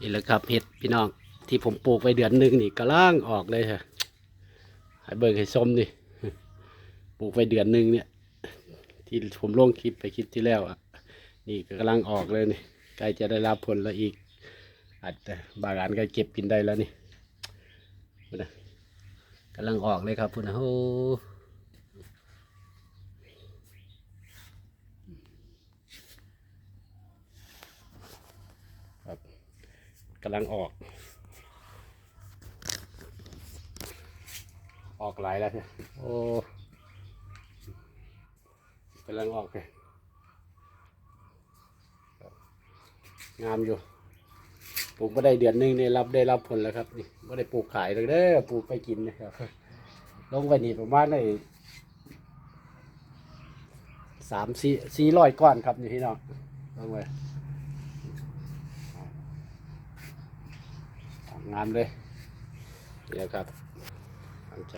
นี่แหละครับเห็ดพี่น้องที่ผมปลูกไว้เดือนหนึ่งนี่กำลังออกเลยค่ะให้เบิ่งให้ส้มนี่ปลูกไว้เดือนหนึ่งเนี่ย ที่ผมลงคลิปไปคลิปที่แล้วอะ นี่ก็กำลังออกเลยนี่ใกล้จะได้รับผลแล้วอีก อาจจะบางอันก็เก็บกินได้แล้วนี่นะกำลังออกเลยครับพูดนะโอ้ครับ กำลังออก ออกหลายแล้วเนี่ยโอ้กำลังออกเลยงามอยู่ ปลูกมาได้เดือนนึงเนี่ยรับได้รับผลแล้วครับนี่ไม่ได้ปลูกขายเลยเด้อปลูกไปกินนะครับ ลงไปนี่ประมาณได้สามสี่สี่ร้อยก้อนครับนี่พี่น้องลงไป งามเลยเดี๋ยครับตั้งใจ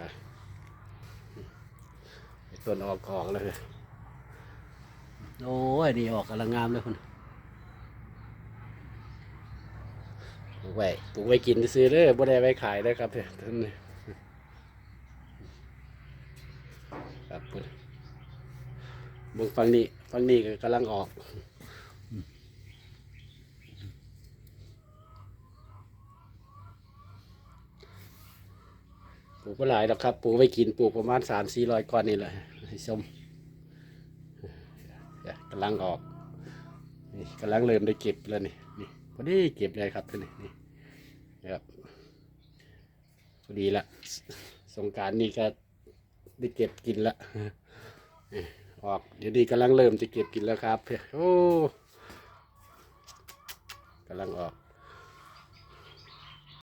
ไอ้ต้นออกออกเลยโอ้ยนี่ออกกำลังงามเลยคุณปลูกไว้ปลูกไว้กินซื้อเลยบ่ได้ไว้ขายเลยครับเพื่อนท่านครับเพิ่นเบิ่งฝั่งนี้ฝั่งนี้ก็กำลังออก ลูกไ่หลายแล้วครับปลูกไว้กินปลูกประมาณสามสี่ร้อยก้อนนี่แหละให้ชมเนี่ยกำลังออกนี่กำลังเริ่มได้เก็บแล้วนี่นี่พอดีเก็บเลยครับท่านนี่นี่ครับพอดีละสงการนี่ก็ได้เก็บกินละออกเดี๋ยวนี้กำลังเริ่มจะเก็บกินแล้วครับโอ้กำลังออก